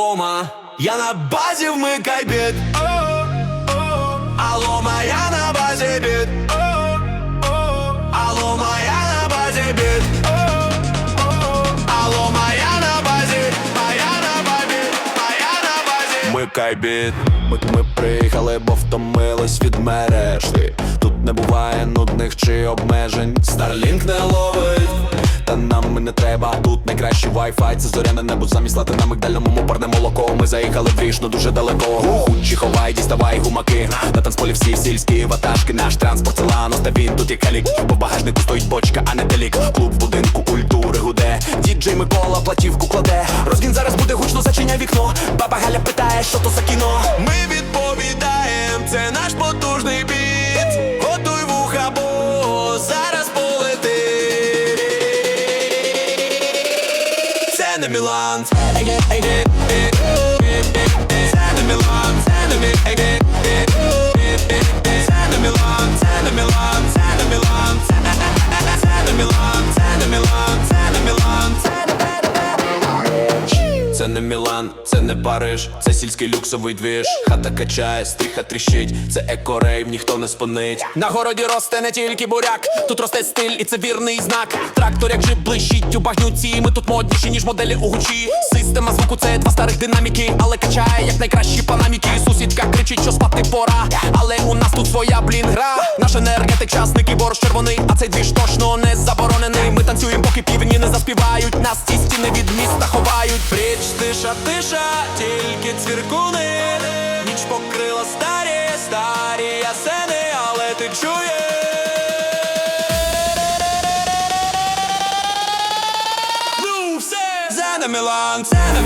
Алома, я на базі вмикай біт Алома, я на базі біт Алома, я на базі біт Алома, я на базі, а на базі, а я на базі Вмикай біт ми, приїхали, бо втомились від мережі Тут не буває нудних чи обмежень. Старлінк не ловить та нам не треба, тут найкращий Wi-Fi Це зоряне небо замість лати на мигдальному мопарне молоко. Ми заїхали в річно дуже далеко. Гучі ховай, діставай гумаки. На танцполі всі сільські ватажки Наш транспорт це ланос, та він тут як хелік Бо в багажнику стоїть бочка, а не делік Клуб будинку культури гуде. Діджей Микола платівку кладе. Розгін зараз буде гучно, зачиняй вікно. Баба Галя питає, що то за кіно. Ми це не Мілан Це не Мілан, це не Мі- Це не це не Мілан, це не Париж, це сільський люксовий двіж. Хата качає, стріха тріщить, це екорейв, ніхто не спинить. На городі росте не тільки буряк, тут росте стиль і це вірний знак. Трактор як же блищить у багнюці, ми тут модніші, ніж моделі у гучі. Система звуку це два старих динаміки, але качає як найкращі панаміки. Сусідка кричить, що спати пора, але у нас тут своя блін гра. Наш енергетик, часник і борщ червоний, а цей двіж точно не заборонений. Ми танцюємо, поки півні не заспівають, тільки цвіркуни. Ніч покрила старі, старі ясени, але ти чуєш? Ну все, це не Мілан, це не